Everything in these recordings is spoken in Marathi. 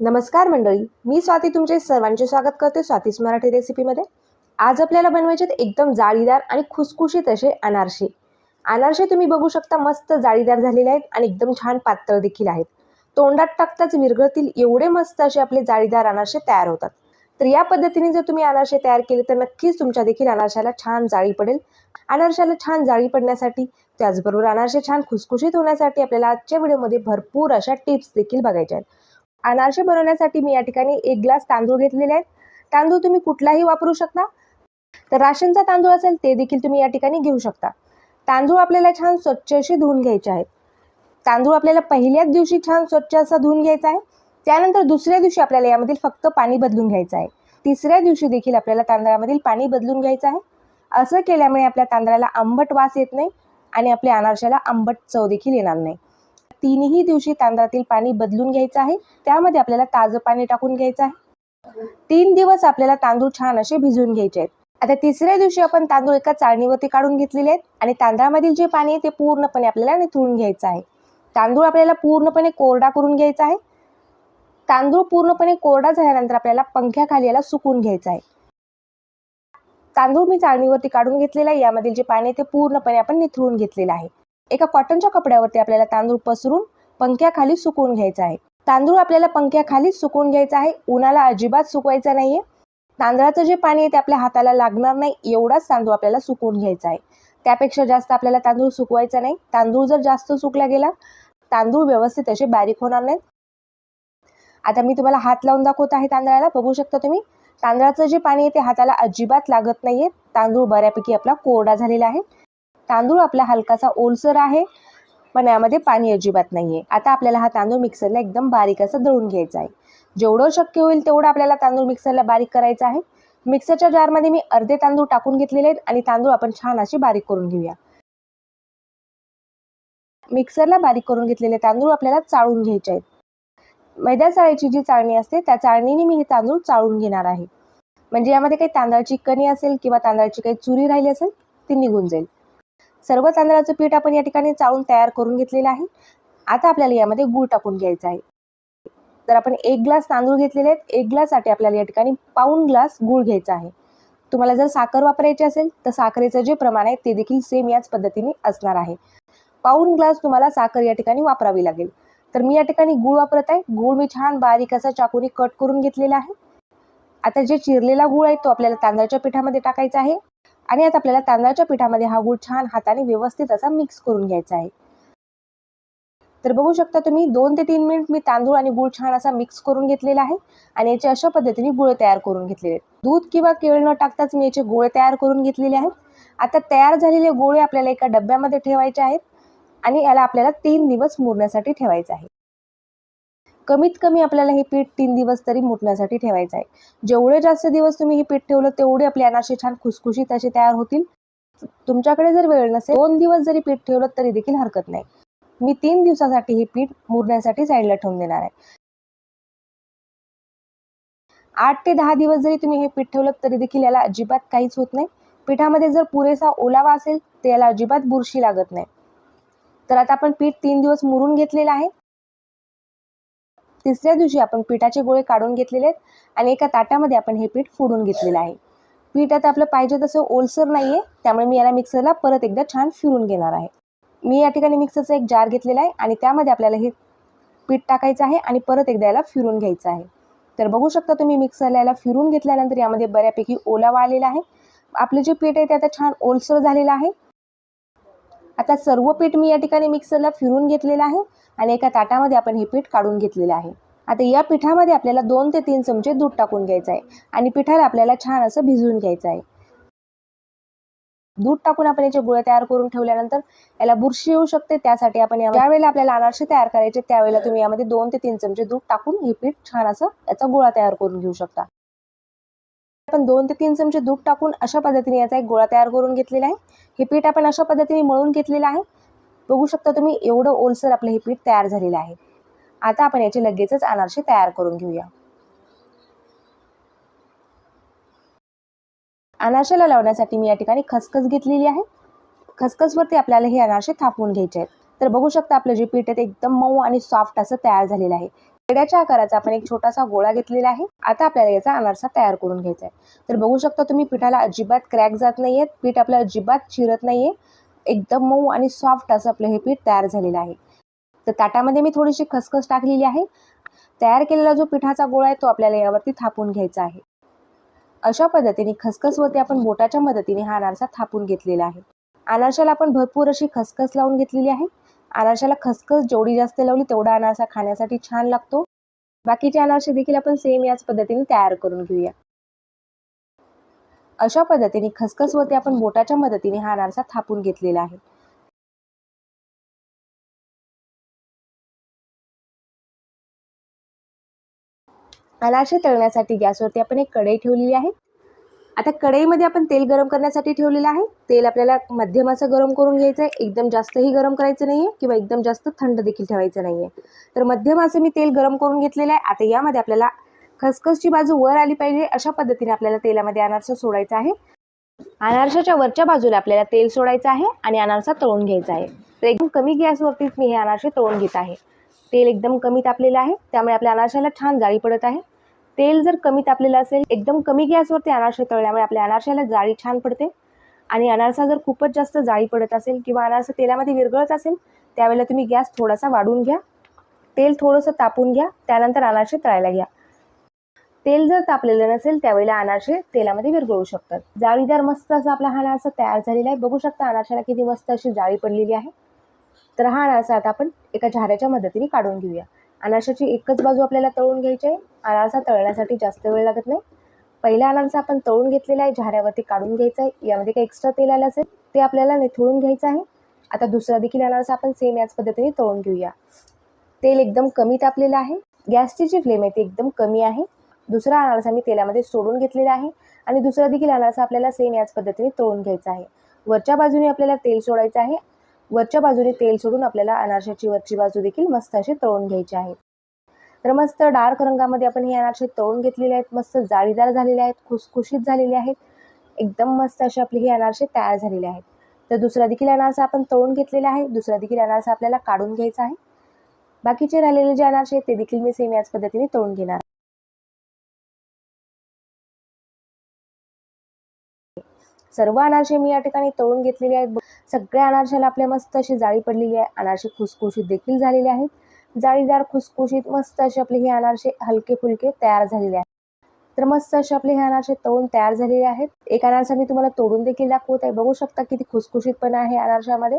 नमस्कार मंडळी मी स्वाती तुमचे सर्वांचे स्वागत करते स्वातीस मराठी रेसिपीमध्ये आज आपल्याला बनवायचे आहेत एकदम जाळीदार आणि खुसखुशीत असे अनारसे. अनारसे तुम्ही बघू शकता मस्त जाळीदार झालेले आहेत आणि एकदम छान पातळ देखील आहेत. तोंडात टाकताच विरघळतील एवढे मस्त असे आपले जाळीदार अनारसे तयार होतात. तर या पद्धतीने जर तुम्ही अनारसे तयार केले तर नक्कीच तुमच्या देखील अनारशाला छान जाळी पडेल. अनारशाला छान जाळी पडण्यासाठी त्याचबरोबर अनारसे छान खुसखुशीत होण्यासाठी आपल्याला आजच्या व्हिडिओमध्ये भरपूर अशा टिप्स देखील बघायच्या आहेत. अनारसे बनवण्यासाठी मी या ठिकाणी एक ग्लास तांदूळ घेतलेले आहेत. तांदूळ तुम्ही कुठलाही वापरू शकता. तर राशनचा तांदूळ असेल ते देखील तुम्ही या ठिकाणी घेऊ शकता. तांदूळ आपल्याला छान स्वच्छ असे धुवून घ्यायचे आहेत. तांदूळ आपल्याला पहिल्याच दिवशी छान स्वच्छ असा धुवून घ्यायचा आहे. त्यानंतर दुसऱ्या दिवशी आपल्याला यामधील फक्त पाणी बदलून घ्यायचं आहे. तिसऱ्या दिवशी देखील आपल्याला तांदळामधील पाणी बदलून घ्यायचं आहे. असं केल्यामुळे आपल्या तांदळाला आंबट वास येत नाही आणि आपल्या अनारशाला आंबट चव देखील येणार नाही. तीनही दिवशी तांदळातील पाणी बदलून घ्यायचं आहे. त्यामध्ये आपल्याला ताजं पाणी टाकून घ्यायचं आहे. तीन दिवस आपल्याला तांदूळ छान असे भिजवून घ्यायचे आहेत. आता तिसऱ्या दिवशी आपण तांदूळ एका चाळणीवरती काढून घेतलेले आहेत आणि तांदळामधील जे पाणी आहे ते पूर्णपणे आपल्याला निथळून घ्यायचं आहे. तांदूळ आपल्याला पूर्णपणे कोरडा करून घ्यायचा आहे. तांदूळ पूर्णपणे कोरडा झाल्यानंतर आपल्याला पंख्याखाली याला सुकून घ्यायचा आहे. तांदूळ मी चाळणीवरती काढून घेतलेला आहे. यामधील जे पाणी आहे ते पूर्णपणे आपण निथळून घेतलेलं आहे. एका कॉटनच्या कपड्यावरती आपल्याला तांदूळ पसरून पंख्याखाली सुकवून घ्यायचा आहे. तांदूळ आपल्याला पंख्याखाली सुकवून घ्यायचा आहे. उन्हाला अजिबात सुकवायचा नाहीये. तांदळाचं जे पाणी आहे ते आपल्या हाताला लागणार नाही एवढाच तांदूळ आपल्याला सुकवून घ्यायचा आहे. त्यापेक्षा जास्त आपल्याला तांदूळ सुकवायचा नाही. तांदूळ जर जास्त सुकला गेला तांदूळ व्यवस्थित असे बारीक होणार नाहीत. आता मी तुम्हाला हात लावून दाखवत आहे तांदळाला. बघू शकता तुम्ही? तांदळाचं जे पाणी आहे ते हाताला अजिबात लागत नाहीये. तांदूळ बऱ्यापैकी आपला कोरडा झालेला आहे. तांदूळ आपला हलकासा ओलसर आहे पण यामध्ये पाणी अजिबात नाही आहे आता आपल्याला हा तांदूळ मिक्सरला एकदम बारीक असं दळून घ्यायचा आहे. जेवढं शक्य होईल तेवढं आपल्याला तांदूळ मिक्सरला बारीक करायचा आहे. मिक्सरच्या जारमध्ये मी अर्धे तांदूळ टाकून घेतलेले आहेत आणि तांदूळ आपण छान असे बारीक करून घेऊया. मिक्सरला बारीक करून घेतलेले तांदूळ आपल्याला चाळून घ्यायचे आहेत. मैदा चाळीची जी चाळणी असते त्या चाळणीने मी हे तांदूळ चाळून घेणार आहे. म्हणजे यामध्ये काही तांदळाची कणी असेल किंवा तांदळाची काही चुरी राहिली असेल ती निघून जाईल. सर्व तांदळाचं पीठ आपण या ठिकाणी चाळून तयार करून घेतलेलं आहे. आता आपल्याला यामध्ये गूळ टाकून घ्यायचा आहे. तर आपण एक ग्लास तांदूळ घेतलेले आहेत. एक ग्लाससाठी आपल्याला या ठिकाणी पाऊन ग्लास गूळ घ्यायचा आहे. तुम्हाला जर साखर वापरायची असेल तर साखरेचं जे प्रमाण आहे ते देखील सेम याच पद्धतीने असणार आहे. पाऊन ग्लास तुम्हाला साखर या ठिकाणी वापरावी लागेल. तर मी या ठिकाणी गूळ वापरत आहे. गूळ मी छान बारीक असा चाकूने कट करून घेतलेला आहे. आता जे चिरलेला गूळ आहे तो आपल्याला तांदळाच्या पिठामध्ये टाकायचा आहे. आणि आता आपल्याला तांदळाच्या पिठामध्ये हा गूळ छान हाताने व्यवस्थित असा मिक्स करून घ्यायचा आहे. तर बघू शकता तुम्ही दोन ते तीन मिनिट मी तांदूळ आणि गूळ छान असा मिक्स करून घेतलेला आहे आणि याचे अशा पद्धतीने गुळ तयार करून घेतलेले आहेत. दूध किंवा केळ न टाकताच मी याचे गोळे तयार करून घेतलेले आहेत. आता तयार झालेले गोळे आपल्याला एका डब्यामध्ये ठेवायचे आहेत आणि याला आपल्याला तीन दिवस मुरण्यासाठी ठेवायचं आहे. कमीत कमी आपल्याला हे पीठ तीन दिवस तरी मुरण्यासाठी ठेवायचं आहे. जेवढे जास्त दिवस तुम्ही हे पीठ ठेवलं तेवढे आपले अनारसे छान खुसखुशीत असे तयार होतील. तुमच्याकडे जर वेळ नसेल दोन दिवस जरी पीठ ठेवलं तरी देखील हरकत नाही. मी तीन दिवसासाठी हे पीठ मुरण्यासाठी साईडला ठेवून देणार आहे. आठ ते दहा दिवस जरी तुम्ही हे पीठ ठेवलं तरी देखील याला अजिबात काहीच होत नाही. पिठामध्ये जर पुरेसा ओलावा असेल तर याला अजिबात बुरशी लागत नाही. तर आता आपण पीठ तीन दिवस मुरून घेतलेलं आहे. तिसऱ्या दिवशी आपण पिठाचे गोळे काढून घेतलेले आहेत आणि एका ताटामध्ये आपण हे पीठ फोडून घेतलेलं आहे. पीठ आता आपलं पाहिजे तसं ओलसर नाहीये त्यामुळे मी याला मिक्सरला परत एकदा छान फिरून घेणार आहे. मी या ठिकाणी मिक्सरचा एक जार घेतलेला आहे आणि त्यामध्ये आपल्याला हे पीठ टाकायचं आहे आणि परत एकदा याला फिरून घ्यायचं आहे. तर बघू शकता तुम्ही मिक्सरला याला फिरून घेतल्यानंतर यामध्ये बऱ्यापैकी ओलावा आलेला आहे. आपलं जे पीठ आहे ते आता छान ओलसर झालेलं आहे. आता सर्व पीठ मी या ठिकाणी मिक्सरला फिरून घेतलेलं आहे. आणि एका ताटामध्ये आपण हे पीठ काढून घेतलेलं आहे. आता या पिठामध्ये आपल्याला दोन ते तीन चमचे दूध टाकून घ्यायचं आहे आणि पिठाला आपल्याला छान असं भिजवून घ्यायचं आहे. दूध टाकून आपण याचे गोळे तयार करून ठेवल्यानंतर याला बुरशी येऊ शकते. त्यासाठी आपण ज्यावेळेला आपल्याला अनारसे तयार करायचे त्यावेळेला तुम्ही यामध्ये दोन ते तीन चमचे दूध टाकून हे पीठ छान असं याचा गोळा तयार करून घेऊ शकता. आपण दोन ते तीन चमचे दूध टाकून अशा पद्धतीने याचा एक गोळा तयार करून घेतलेला आहे. हे पीठ आपण अशा पद्धतीने मळून घेतलेलं आहे. बघू शकता तुम्ही एवढं ओलसर आपलं हे पीठ तयार झालेलं आहे. आता आपण याचे लगेचच अनारसे तयार करून घेऊया. अनारशाला लावण्यासाठी मी या ठिकाणी खसखस घेतलेली आहे. खसखसवरती आपल्याला हे अनारसे थापवून घ्यायचे आहेत. तर बघू शकता आपलं जे पीठ आहे ते एकदम मऊ आणि सॉफ्ट असं तयार झालेलं आहे. पेड्याच्या आकाराचा आपण एक छोटासा गोळा घेतलेला आहे. आता आपल्याला याचा अनारसा तयार करून घ्यायचा आहे. तर बघू शकता तुम्ही पिठाला अजिबात क्रॅक जात नाहीये पीठ आपलं अजिबात चिरत नाहीये. एकदम मऊ आणि सॉफ्ट असं आपलं हे पीठ तयार झालेलं आहे. तर ताटामध्ये मी थोडीशी खसखस टाकलेली आहे. तयार केलेला जो पिठाचा गोळा आहे तो आपल्याला यावरती थापून घ्यायचा आहे. अशा पद्धतीने खसखसवरती आपण बोटाच्या मदतीने हा अनारसा थापून घेतलेला आहे. अनारशाला आपण भरपूर अशी खसखस लावून घेतलेली आहे. अनारशाला खसखस जेवढी जास्त लावली तेवढा अनारसा खाण्यासाठी छान लागतो. बाकीचे अनारसे देखील आपण सेम याच पद्धतीने तयार करून घेऊया. अशा पद्धतीने खसखस वरती आपण बोटाच्या मदतीने हा अनारसा थापून घेतलेला आहे. अनारसे तळण्यासाठी गॅसवरती आपण एक कढई ठेवलेली आहे. आता कढईमध्ये आपण तेल गरम करण्यासाठी ठेवलेलं आहे. तेल आपल्याला मध्यम असं गरम करून घ्यायचं आहे एकदम जास्तही गरम करायचं नाही आहे किंवा एकदम जास्त थंड देखील ठेवायचं नाहीये. तर मध्यम असं मी तेल गरम करून घेतलेलं आहे. आता यामध्ये आपल्याला खसखसची बाजू वर आली पाहिजे अशा पद्धतीने आपल्याला तेलामध्ये अनारसा सोडायचा आहे. अनारशाच्या वरच्या बाजूला आपल्याला तेल सोडायचं आहे आणि अनारसा तळून घ्यायचा आहे. तर एकदम कमी गॅसवरतीच मी हे अनारसे तळून घेत आहे. तेल एकदम कमी तापलेलं आहे त्यामुळे आपल्या अनारशाला छान जाळी पडत आहे. तेल जर कमी तापलेलं असेल एकदम कमी गॅसवरती अनारसे तळल्यामुळे आपल्या अनारशाला जाळी छान पडते. आणि अनारसा जर खूपच जास्त जाळी पडत असेल किंवा अनारसा तेलामध्ये विरघळत असेल त्यावेळेला तुम्ही गॅस थोडासा वाढून घ्या. तेल थोडंसं तापून घ्या त्यानंतर अनारसे तळायला घ्या. तेल जर तापलेलं नसेल त्यावेळेला अनारसे तेलामध्ये विरघळू शकतात. जाळीदार मस्त असा आपला हा अनारसा तयार झालेला आहे. बघू शकता अनारशाला किती मस्त अशी जाळी पडलेली आहे. तर हा अनारसा आता आपण एका झाऱ्याच्या मदतीने काढून घेऊया. अनारशाची एकच बाजू आपल्याला तळून घ्यायची आहे. अनारसा तळण्यासाठी जास्त वेळ लागत नाही. पहिला अनारसा आपण तळून घेतलेला आहे. झाऱ्यावरती काढून घ्यायचा आहे. यामध्ये काही एक्स्ट्रा तेल आलं असेल ते आपल्याला निथळून घ्यायचं आहे. आता दुसरा देखील अनारसा आपण सेम याच पद्धतीने तळून घेऊया. तेल एकदम कमी तापलेलं आहे. गॅसची जी फ्लेम आहे ती एकदम कमी आहे. दुसरा अनारसा मी तेलामध्ये सोडून घेतलेला आहे आणि दुसरा देखील अनारसा आपल्याला सेम याच पद्धतीने तळून घ्यायचा आहे. वरच्या बाजूने आपल्याला तेल सोडायचं आहे. वरच्या बाजूने तेल सोडून आपल्याला अनारशाची वरची बाजू देखील मस्त अशी तळून घ्यायची आहे. तर मस्त डार्क रंगामध्ये आपण हे अनारसे तळून घेतलेले आहेत. मस्त जाळीदार झालेले आहेत. खुसखुशीत झालेले आहेत. एकदम मस्त असे आपले हे अनारसे तयार झालेले आहेत. तर दुसरा देखील अनारसा आपण तळून घेतलेला आहे. दुसरा देखील अनारसा आपल्याला काढून घ्यायचा आहे. बाकीचे राहिलेले जे अनारसे आहेत ते देखील मी सेम याच पद्धतीने तळून घेणार सर्व अनारसे मी या ठिकाणी तळून घेतलेले आहेत. सगळ्या अनारशाला आपल्या मस्त अशी जाळी पडलेली आहे. अनारसे खुसखुशीत देखील झालेले आहेत. जाळीदार खुसखुशीत मस्त असे आपले हे अनारसे हलके फुलके तयार झालेले आहेत. तर मस्त असे आपले हे अनारसे तळून तयार झालेले आहेत. एक अनारसा मी तुम्हाला तोडून देखील दाखवत आहे. बघू शकता किती खुसखुशीत पण आहे अनारशामध्ये.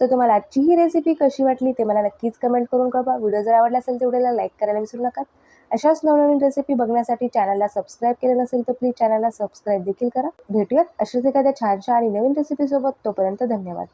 तर तुम्हाला आजची ही रेसिपी कशी वाटली ते मला नक्कीच कमेंट करून कळवा. व्हिडिओ जर आवडला असेल तेवढ्याला लाईक करायला विसरू नका. अशाच नवनवीन रेसिपी बघण्यासाठी चॅनलला सबस्क्राईब केलं नसेल तर प्लीज चॅनलला सबस्क्राईब देखील करा. भेटूयात अशाच एखाद्या छानशा आणि नवीन रेसिपीसोबत तोपर्यंत धन्यवाद.